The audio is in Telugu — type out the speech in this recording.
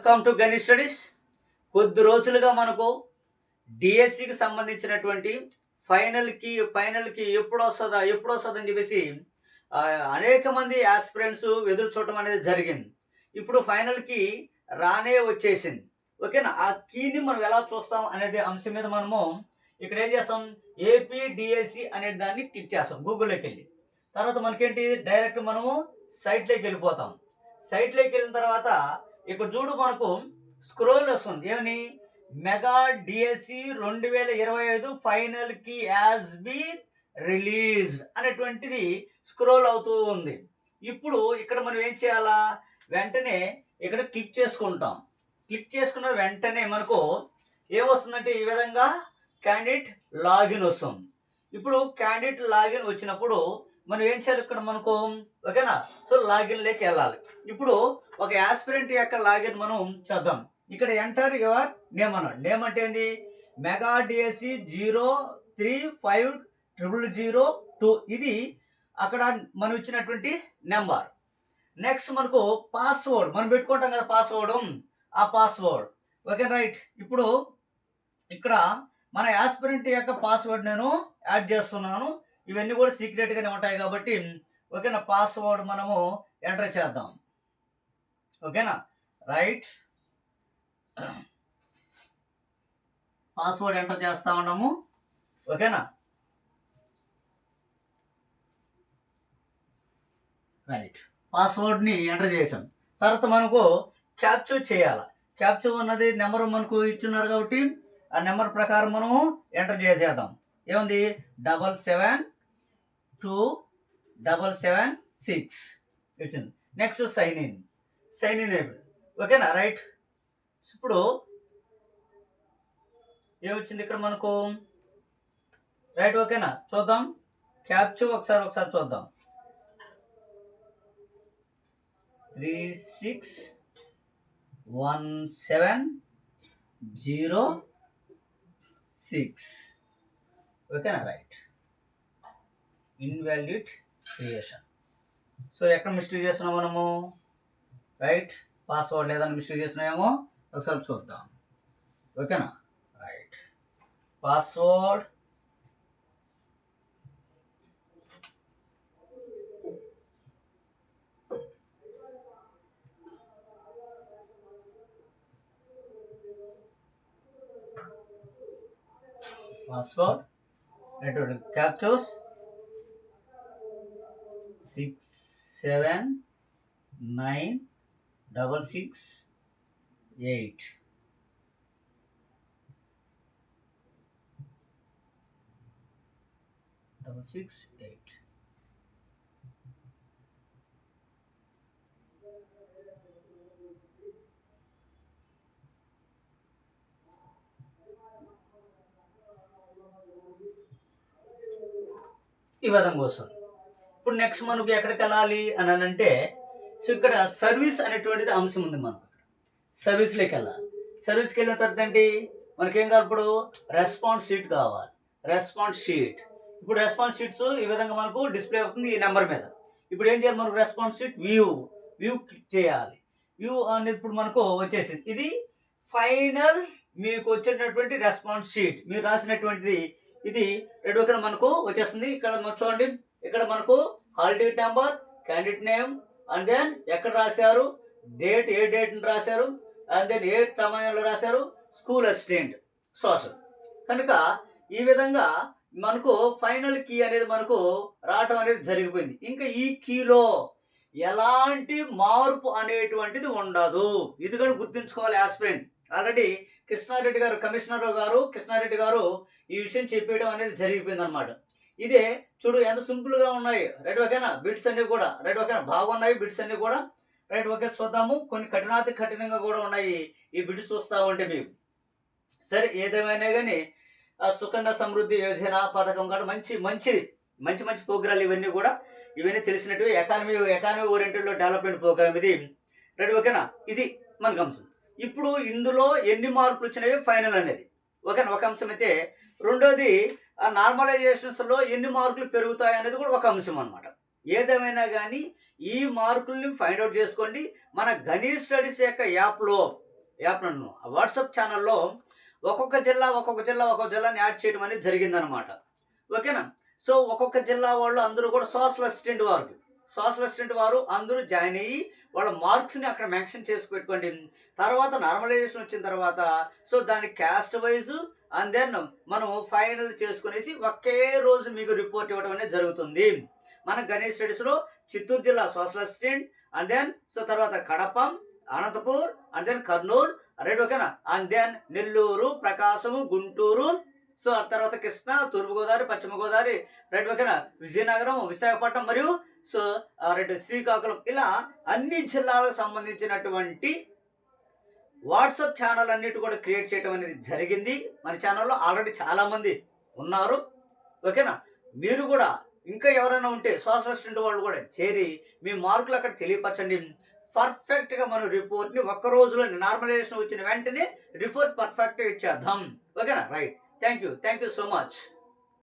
వెల్కమ్ టు గణేష్ స్టడీస్ కొద్ది రోజులుగా మనకు డిఎస్సికి సంబంధించినటువంటి ఫైనల్కి ఫైనల్కి ఎప్పుడు వస్తుందా ఎప్పుడు వస్తుందని చెప్పేసి అనేక మంది ఆస్పిరెంట్స్ ఎదురు చూడటం అనేది జరిగింది. ఇప్పుడు ఫైనల్కి రానే వచ్చేసింది. ఓకేనా ఆ కీని మనం ఎలా చూస్తాం అనేది అంశం మీద మనము ఇక్కడ ఏం చేస్తాం? ఏపీ డిఎస్సి అనే దాన్ని క్లిక్ చేస్తాం గూగుల్లోకి వెళ్ళి. తర్వాత మనకేంటి? డైరెక్ట్ మనము సైట్లోకి వెళ్ళిపోతాం. సైట్లోకి వెళ్ళిన తర్వాత ఇక్కడ చూడు మనకు స్క్రోల్ వస్తుంది. ఏమని? మెగా డిఎస్సి రెండు వేల ఇరవై ఐదు ఫైనల్కి యాజ్ బీ రిలీజ్డ్ అనేటువంటిది స్క్రోల్ అవుతూ ఉంది. ఇప్పుడు ఇక్కడ మనం ఏం చేయాలా? వెంటనే ఇక్కడ క్లిక్ చేసుకుంటాం. క్లిక్ చేసుకున్న వెంటనే మనకు ఏమొస్తుందంటే ఈ విధంగా క్యాండిడేట్ లాగిన్ వస్తుంది. ఇప్పుడు క్యాండిడేట్ లాగిన్ వచ్చినప్పుడు మనం ఏం చేయాలి ఇక్కడ మనకు? ఓకేనా? సో లాగిన్లోకి వెళ్ళాలి. ఇప్పుడు ఒక యాస్పిరెంట్ యొక్క లాగిన్ మనం చేద్దాం. ఇక్కడ ఎంటర్ యువర్ నేమ్ అన్నాడు. నేమ్ అంటే ఏంది? Mega DSC zero three five triple zero two ఇది అక్కడ మనం ఇచ్చినటువంటి నెంబర్ నెక్స్ట్ మనకు పాస్వర్డ్ మనం పెట్టుకుంటాం కదా పాస్వర్డ్ ఆ పాస్వర్డ్ ఓకే రైట్ ఇప్పుడు ఇక్కడ మన యాస్పిరెంట్ యొక్క పాస్వర్డ్ నేను యాడ్ చేస్తున్నాను. ఇవన్నీ కూడా సీక్రెట్గానే ఉంటాయి కాబట్టి ఓకేనా? పాస్వర్డ్ మనము ఎంటర్ చేద్దాం. ఓకేనా? రైట్ పాస్వర్డ్ ఎంటర్ చేస్తా ఉన్నాము. ఓకేనా? రైట్ పాస్వర్డ్ని ఎంటర్ చేసాం. తర్వాత మనకు క్యాప్చర్ చేయాలి? క్యాప్చర్ అన్నది నెంబర్ మనకు ఇచ్చున్నారు కాబట్టి ఆ నెంబర్ ప్రకారం మనము ఎంటర్ చేసేద్దాం. ఏముంది? Double seven two double seven six వచ్చింది next sign in sign in అయిపోయింది ఓకేనా? రైట్ ఇప్పుడు ఏమొచ్చింది ఇక్కడ మనకు? రైట్ ఓకేనా? చూద్దాం. క్యాప్చు ఒకసారి ఒకసారి చూద్దాం. Three six one seven zero six ఓకేనా? రైట్ ఇన్వాలిడ్ క్రియేషన్ సో ఎక్కడ మిస్టేక్ చేస్తున్నాం మనము? రైట్ పాస్వర్డ్ లేదని మిస్టేక్ చేస్తున్నామేమో? ఒకసారి చూద్దాం. ఓకేనా right password password network captures six seven nine double six eight double six eight ఈ విధంగా వస్తుంది ఇప్పుడు నెక్స్ట్ మనకు ఎక్కడికి వెళ్ళాలి అని అంటే సో ఇక్కడ సర్వీస్ అనేటువంటిది అంశం ఉంది మనకు. సర్వీస్లోకి వెళ్ళాలి. సర్వీస్కి వెళ్ళిన తర్వాత ఏంటి? మనకేం కావాలి ఇప్పుడు? రెస్పాన్స్ షీట్ కావాలి. రెస్పాన్స్ షీట్ ఇప్పుడు రెస్పాన్స్ షీట్స్ ఈ విధంగా మనకు డిస్ప్లే అవుతుంది ఈ నెంబర్ మీద. ఇప్పుడు ఏం చేయాలి మనకు response sheet view view click చేయాలి. వ్యూ అనేది ఇప్పుడు మనకు వచ్చేసింది. ఇది ఫైనల్ మీకు వచ్చేటటువంటి రెస్పాన్స్ షీట్ మీరు రాసినటువంటిది. ఇది రెడ్ మనకు వచ్చేస్తుంది. ఇక్కడ చూడండి. ఇక్కడ మనకు hall ticket number candidate name and then ఎక్కడ రాశారు? డేట్ ఏ డేట్ని రాశారు? అండ్ దెన్ ఏ సమయంలో రాశారు? స్కూల్ అసిస్టెంట్ సోషల్ కనుక ఈ విధంగా మనకు ఫైనల్ కీ అనేది మనకు రావటం అనేది జరిగిపోయింది. ఇంకా ఈ కీలో ఎలాంటి మార్పు అనేటువంటిది ఉండదు. ఇది కూడా గుర్తుంచుకోవాలి ఆస్పిరెంట్ ఆల్రెడీ కృష్ణారెడ్డి గారు కమిషనర్ గారు కృష్ణారెడ్డి గారు ఈ విషయం చెప్పేయడం అనేది జరిగిపోయింది అనమాట ఇదే చూడు ఎంత సింపుల్గా ఉన్నాయి. రైట్ ఓకేనా బిట్స్ అన్నీ కూడా. రైట్ ఓకేనా బాగున్నాయి బిట్స్ అన్నీ కూడా. రైట్ ఓకే చూద్దాము. కొన్ని కఠినాతి కఠినంగా కూడా ఉన్నాయి ఈ బిట్స్ చూస్తా ఉంటే మీకు సరే ఏదేమైనా కానీ ఆ సుకన్య సమృద్ధి యోజన పథకం కూడా మంచి మంచిది. మంచి మంచి ప్రోగ్రాలు ఇవన్నీ కూడా. ఇవన్నీ తెలిసినట్టు ఎకానమీ ఎకానమీ ఓరియంటెడ్లో డెవలప్మెంట్ ప్రోగ్రామ్ ఇది. రైట్ ఓకేనా ఇది మనకు అంశం. ఇప్పుడు ఇందులో ఎన్ని మార్కులు వచ్చినవి ఫైనల్ అనేది. ఓకేనా ఒక అంశం అయితే రెండోది నార్మలైజేషన్స్లో ఎన్ని మార్కులు పెరుగుతాయి అనేది కూడా ఒక అంశం అనమాట ఏదేమైనా కానీ ఈ మార్కుల్ని ఫైండ్ అవుట్ చేసుకోండి. మన గణేష్ స్టడీస్ యొక్క యాప్లో యాప్ నన్ను వాట్సాప్ ఛానల్లో ఒక్కొక్క జిల్లా ఒక్కొక్క జిల్లా ఒక్కొక్క జిల్లాని యాడ్ చేయడం అనేది జరిగిందనమాట ఓకేనా? సో ఒక్కొక్క జిల్లా వాళ్ళు అందరూ కూడా సోషల్ అసిస్టెంట్ వారు. సోషల్ అసిస్టెంట్ వారు అందరూ జాయిన్ అయ్యి వాళ్ళ మార్క్స్ని అక్కడ మెన్షన్ చేసి పెట్టుకోండి. తర్వాత నార్మలైజేషన్ వచ్చిన తర్వాత సో దాని క్యాస్ట్ వైజ్ అండ్ దెన్ మనం ఫైనల్ చేసుకునేసి ఒకే రోజు మీకు రిపోర్ట్ ఇవ్వడం అనేది జరుగుతుంది. మన గణేష్ స్టడీస్లో చిత్తూరు జిల్లా social assistant and then so తర్వాత Kadapa Anantapur and then Kurnool right ఓకేనా? And then Nellore Prakasam Guntur so ఆ తర్వాత కృష్ణా తూర్పుగోదావరి పశ్చిమ గోదావరి రైట్ ఓకేనా? విజయనగరం విశాఖపట్నం మరియు సో రైట్ శ్రీకాకుళం. ఇలా అన్ని జిల్లాలకు సంబంధించినటువంటి వాట్సాప్ ఛానల్ అన్నిటి కూడా క్రియేట్ చేయడం అనేది జరిగింది. మన ఛానల్లో ఆల్రెడీ చాలామంది ఉన్నారు. ఓకేనా? మీరు కూడా ఇంకా ఎవరైనా ఉంటే సోషల్ అసిస్టెంట్ వాళ్ళు కూడా చేరి మీ మార్కులు అక్కడ తెలియపరచండి. పర్ఫెక్ట్గా మనం రిపోర్ట్ని ఒక్క రోజులో నార్మలైజేషన్ వచ్చిన వెంటనే రిపోర్ట్ పర్ఫెక్ట్గా ఇచ్చేద్దాం. ఓకేనా? Right. Thank you thank you so much.